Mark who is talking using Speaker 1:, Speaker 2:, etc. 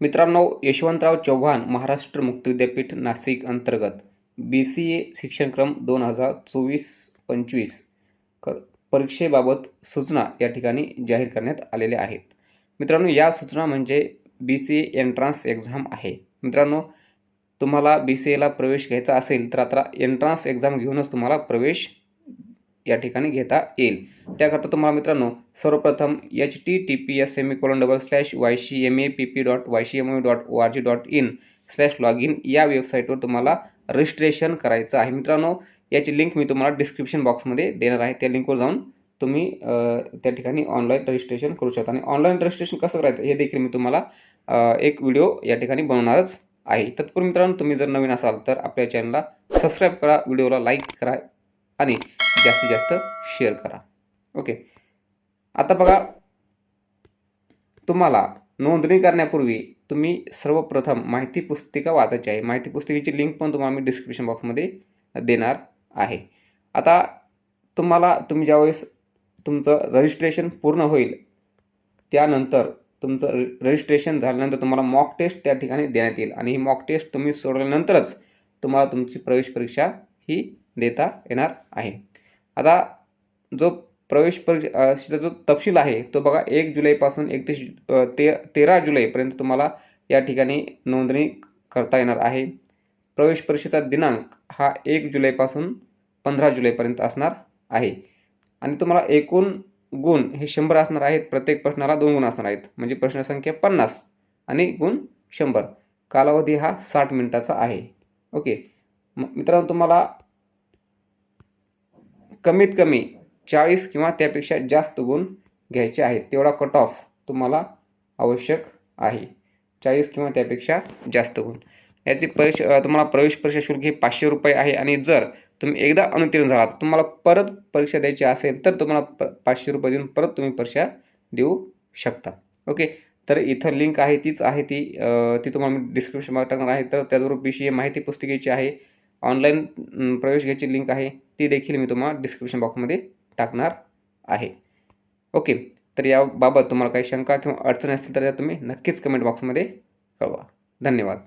Speaker 1: मित्रांनो यशवंतराव चव्हाण महाराष्ट्र मुक्त विद्यापीठ नाशिक अंतर्गत बी सी ए शिक्षणक्रम दोन हजार चोवीस पंचवीस क परीक्षेबाबत सूचना या ठिकाणी जाहीर करण्यात आलेल्या आहेत. मित्रांनो या सूचना म्हणजे B C A entrance exam आहे. मित्रांनो तुम्हाला बी सी एला प्रवेश घ्यायचा असेल तर आता एंट्रान्स एक्झाम घेऊनच तुम्हाला प्रवेश या ठिकाणी घेता येईल. त्याकरता तुम्हाला मित्रांनो सर्वप्रथम H T T P S semicolon double slash Y C M A P P dot Y C M O dot O R G dot in slash log in या वेबसाईटवर तुम्हाला रजिस्ट्रेशन करायचं आहे. मित्रांनो याची लिंक मी तुम्हाला डिस्क्रिप्शन बॉक्समध्ये देणार आहे. त्या लिंकवर जाऊन तुम्ही त्या ठिकाणी ऑनलाईन रजिस्ट्रेशन करू शकता. आणि ऑनलाईन रजिस्ट्रेशन कसं करायचं हे देखील मी तुम्हाला एक व्हिडिओ या ठिकाणी बनवणारच आहे. तत्पूर्वी मित्रांनो तुम्ही जर नवीन असाल तर आपल्या चॅनलला सबस्क्राईब करा व्हिडिओला लाईक करा आणि जास्तीत जास्त शेअर करा. ओके आता बघा तुम्हाला नोंदणी करण्यापूर्वी तुम्ही सर्वप्रथम माहिती पुस्तिका वाचायची आहे. माहिती पुस्तिकेची लिंक पण तुम्हाला मी डिस्क्रिप्शन बॉक्समध्ये देणार आहे. आता तुम्हाला तुम्ही ज्यावेळेस तुमचं रजिस्ट्रेशन पूर्ण होईल त्यानंतर तुमचं र रजिस्ट्रेशन झाल्यानंतर तुम्हाला मॉक टेस्ट त्या ठिकाणी देण्यात येईल. आणि ही मॉक टेस्ट तुम्ही सोडवल्यानंतरच तुम्हाला तुमची प्रवेश परीक्षा ही देता येणार आहे. आता जो प्रवेश परीक्षेचा जो तपशील आहे तो बघा एक जुलैपासून एकतीस ते तेरा जुलैपर्यंत तुम्हाला या ठिकाणी नोंदणी करता येणार आहे. प्रवेश परीक्षेचा दिनांक हा एक जुलैपासून पंधरा जुलैपर्यंत असणार आहे. आणि तुम्हाला एकूण गुण हे शंभर असणार आहेत प्रत्येक प्रश्नाला दोन गुण असणार आहेत. म्हणजे प्रश्नसंख्या पन्नास आणि गुण शंभर. कालावधी हा साठ मिनिटाचा आहे. ओके. मित्रांनो तुम्हाला कमीत कमी चाळीस किंवा त्यापेक्षा जास्त गुण घ्यायचे आहेत. तेवढा कट ऑफ तुम्हाला आवश्यक आहे. चाळीस किंवा त्यापेक्षा जास्त गुण. याची परीक्षा तुम्हाला प्रवेश परीक्षा शुल्क हे पाचशे रुपये आहे आणि जर तुम्ही एकदा अनुत्तीर्ण झालात तुम्हाला परत परीक्षा द्यायची असेल तर तुम्हाला प पाचशे रुपये देऊन परत तुम्ही परीक्षा देऊ शकता. ओके? तर इथं लिंक आहे तीच आहे ती ती तुम्हाला मी डिस्क्रिप्शन टाकणार आहे. तर त्याचबरोबर बी सी ए माहिती पुस्तिकेची आहे. ऑनलाईन प्रवेश घ्यायची लिंक आहे. ती देखील मी तुम्हाला डिस्क्रिप्शन बॉक्समध्ये टाकणार आहे. ओके तर याबाबत तुम्हाला काही शंका किंवा अडचण असतील तर त्या तुम्ही नक्कीच कमेंट बॉक्समध्ये कळवा. धन्यवाद.